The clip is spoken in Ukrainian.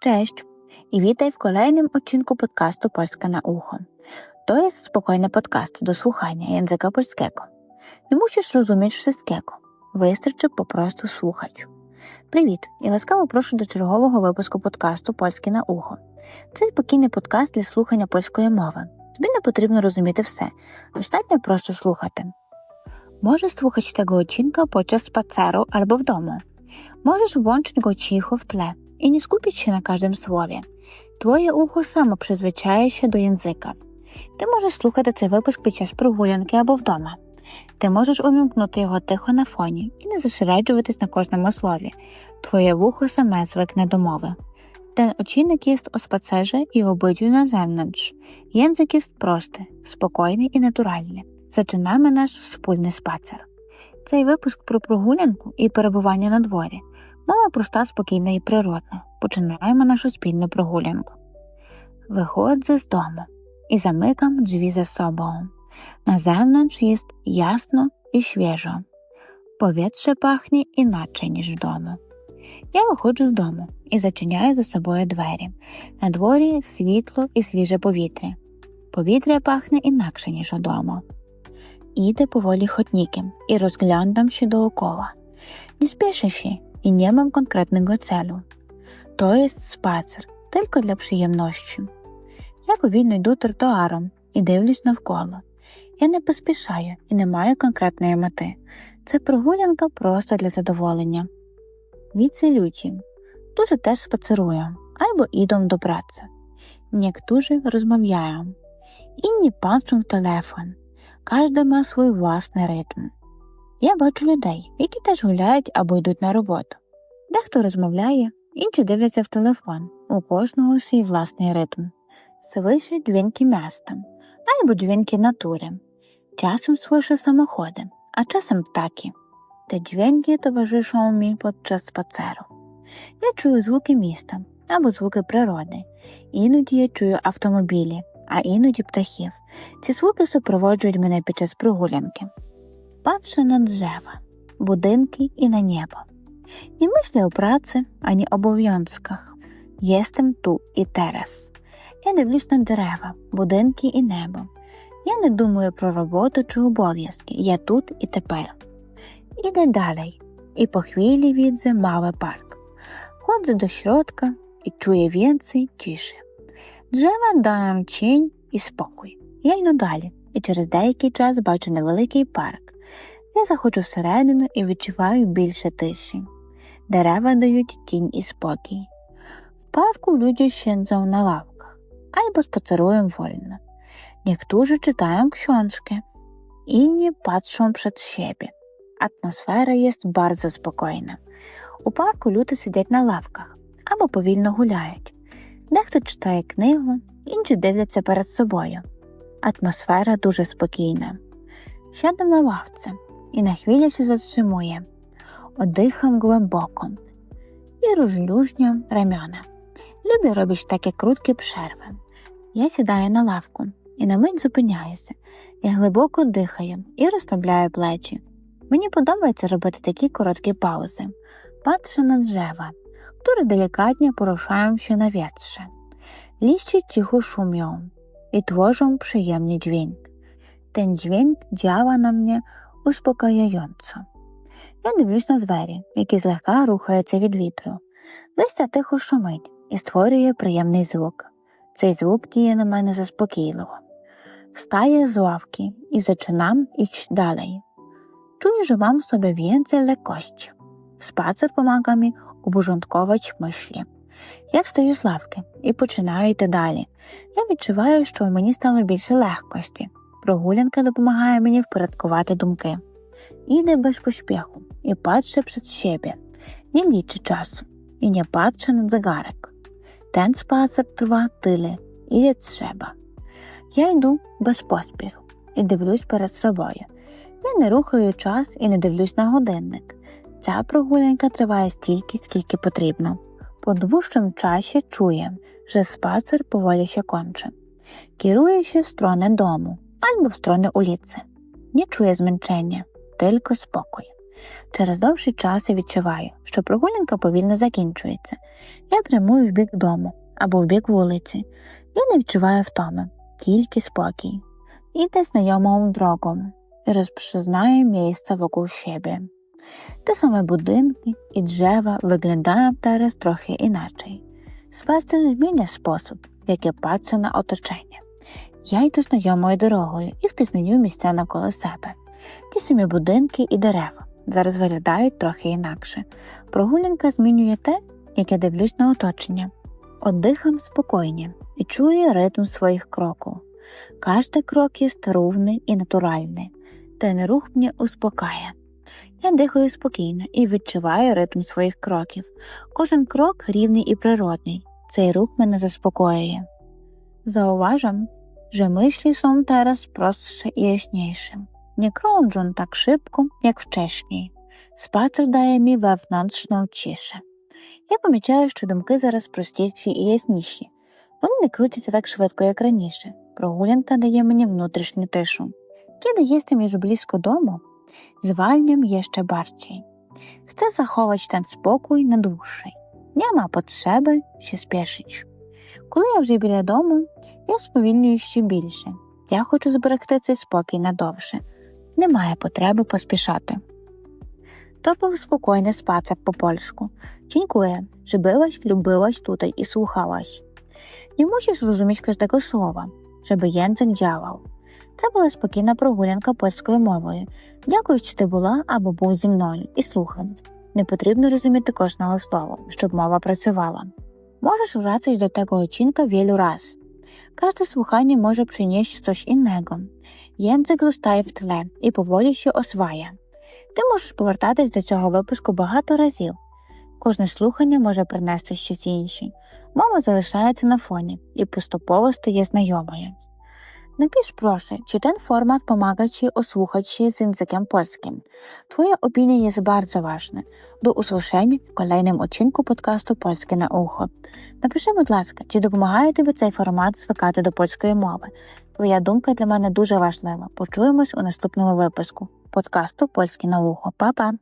Cześć i witaj w kolejnym odcinku podcastu Polska na ucho. To jest spokojny podcast do słuchania języka polskiego. Nie musisz rozumieć wszystkiego. Wystarczy po prostu słuchać. Привіт і ласкаво прошу до чергового випуску подкасту Польське на ухо. Це спокійний подкаст для слухання польської мови. Тобі не потрібно розуміти все. Достатньо просто слухати. Możesz słuchać tego odcinka podczas spaceru albo w domu. Możesz włączyć go cicho w tle i nie skupić się na każdym słowie. Twoje ucho samo przyzwyczaje się do. Ти можеш слухати цей випуск під час прогулянки або вдома. Ти можеш увімкнути його тихо на фоні і не зосереджуватись на кожному слові. Твоє вухо саме звикне до мови. Ten odcinek jest o spacerze i o byciu na zewnątrz. Język jest prosty, spokojny і натуральний. Zaczynamy наш wspólny. Цей випуск про прогулянку і перебування на дворі. Мова проста, спокійна і природна. Починаємо нашу спільну прогулянку. Виходжу з дому і замикам drzwi за. Na zewnątrz jest jasno i świeżo. Powietrze pachnie inaczej niż w. Я виходжу з дому і зачиняю за собою двері. На дворі світло і свіже повітря. Повітря пахне інакше, ніж удома. Idę powoli chodnikiem i rozglądam się dookoła. Nie spieszę i nie mam konkretnego celu. To jest spacer tylko dla przyjemności. Я повільно йду тротуаром і дивлюсь навколо. Я не поспішаю і не маю конкретної мети. Це прогулянка просто для задоволення. Ludzi, którzy też spacerują albo idą do pracy. Niektórzy rozmawiają, inni patrzą w telefon. Każdy ma swój własny rytm. Я бачу людей, які теж гуляють або йдуть на роботу. Дехто розмовляє, інші дивляться в телефон. У кожного свій власний ритм. Słyszę dźwięki miasta albo dźwięki natury. Czasem słyszę samochody, a czasem ptaki. Te dźwięki towarzyszą mi podczas spaceru. Я чую звуки міста або звуки природи. Іноді я чую автомобілі, а іноді птахів. Ці звуки супроводжують мене під час прогулянки. Patrzę na drzewa, budynki i na niebo. Nie myślę o pracy ani obowiązkach. Jestem tu і teraz. Я дивлюсь на дерева, будинки і небо. Я не думаю про роботу чи обов'язки. Я тут і тепер. Іде далі, і по хвилі widzę mały park. Chodzę do środka i czuję więcej ciszy. Drzewa dają cień і спокій. Я йду далі, і через деякий час бачу невеликий парк. Я заходжу всередину і відчуваю більше тиші. Дерева дають тінь і спокій. W parku ludzie siedzą na ławkach albo spacerują wolno. Niektórzy czytają książkę, inni patrzą przed siebie. Атмосфера є bardzo спокійна. У парку люди сидять на лавках або повільно гуляють. Дехто читає книгу, інші дивляться перед собою. Атмосфера дуже спокійна. Siadam na ławce i na chwilę się zatrzymuję. Oddycham głęboko i rozluźniam ramiona. Lubię robić takie krótkie przerwy. Я сідаю на лавку і на мить зупиняюся. Я глибоко дихаю і розслабляю плечі. Мені подобається робити такі короткі. Patrzę na drzewa, które delikatnie poruszają się na wietrze. Liście cicho szumią i tworzą przyjemny dźwięk. Ten dźwięk działa na mnie uspokajająco. Я дивлюсь на двері, які злегка рухаються від вітру. Листя тихо шумить і створює приємний звук. Цей звук діє на мене заспокійливо. Wstaję z ławki i zaczynam iść dalej. Czuję, że mam sobie więcej lekkości. Spacer pomaga mi uporządkować myśli. Я встаю з лавки і починаю йти далі. Я відчуваю, що мені стало більше легкості. Прогулянка допомагає мені впорядкувати думки. Іде без поспіху і patrzę przed siebie. Nie liczy czasu i nie patrzę na zegarek. Ten spacer trwa tyle, ile trzeba. Я йду без поспіху і дивлюсь перед собою. Я не рухаю час і не дивлюсь на годинник. Ця прогулянка триває стільки, скільки потрібно. Po dłuższym czasie czuję, że spacer powoli się kończy. Kieruję się w stronę domu albo w stronę ulicy. Nie czuję zmęczenia, tylko spokój. Через довший час я відчуваю, що прогулянка повільно закінчується. Я прямую в бік дому або в бік вулиці. Я не відчуваю втоми, тільки спокій. Іде знайомим дрогом і розпізнає місце вокруг себе. Те саме будинки і джева виглядають зараз трохи іначе. Спастер змінює спосіб, як я бачу на оточення. Я йду знайомою дорогою і впізнаю місця навколо себе. Ті самі будинки і дерева зараз виглядають трохи інакше. Прогулянка змінює те, як я дивлюсь на оточення. Оддихам спокійні і чую ритм своїх кроків. Кожний крок є старовний і натуральний, та не рух мене успокає. Я дихаю спокійно і відчуваю ритм своїх кроків. Кожен крок рівний і природний. Цей рух мене заспокоює. Зауважam, że myśli są teraz prostsze i jaśniejsze. Nie krążą tak szybko, jak wcześniej. Spacer daje mi wewnętrzną ciszę. Я помічаю, що думки зараз простіші і ясніші. Вони не крутяться так швидко, як раніше. Прогулянка дає мені внутрішню тишу. Kiedy jestem już blisko domu, zwalniam jeszcze bardziej. Chcę zachować ten spokój na dłużej. Nie ma potrzeby się spieszyć. Коли я вже біля дому, я сповільнюю ще більше. Я хочу зберегти цей спокій надовше. Немає потреби поспішати. To był spokojny spacer po polsku. Dziękuję, że byłaś lub byłaś tutaj i słuchałaś. Nie musisz rozumieć każdego słowa, żeby język działał. Це була спокійна прогулянка польською мовою. Дякую, що ти була або був зі мною і слухав. Не потрібно розуміти кожного слова, щоб мова працювала. Możesz wracać do tego odcinka wielu раз. Każde słuchanie może przynieść coś innego. Język zostaje w tle і поволі się осває. Ти можеш повертатись до цього випуску багато разів. Кожне слухання може принести щось інше. Мова залишається на фоні і поступово стає znajomою. Napisz proszę, czy ten format pomaga Ci osłuchać się z językiem polskim. Twoja opinia jest bardzo ważna. До usłyszenia в kolejnym odcinku podcastu Polskie на ухо. Напиши, будь ласка, чи допомагає тобі цей формат звикати до польської мови. Твоя думка для мене дуже важлива. Почуємось у наступному випуску подкасту Польське на ухо. Па-па!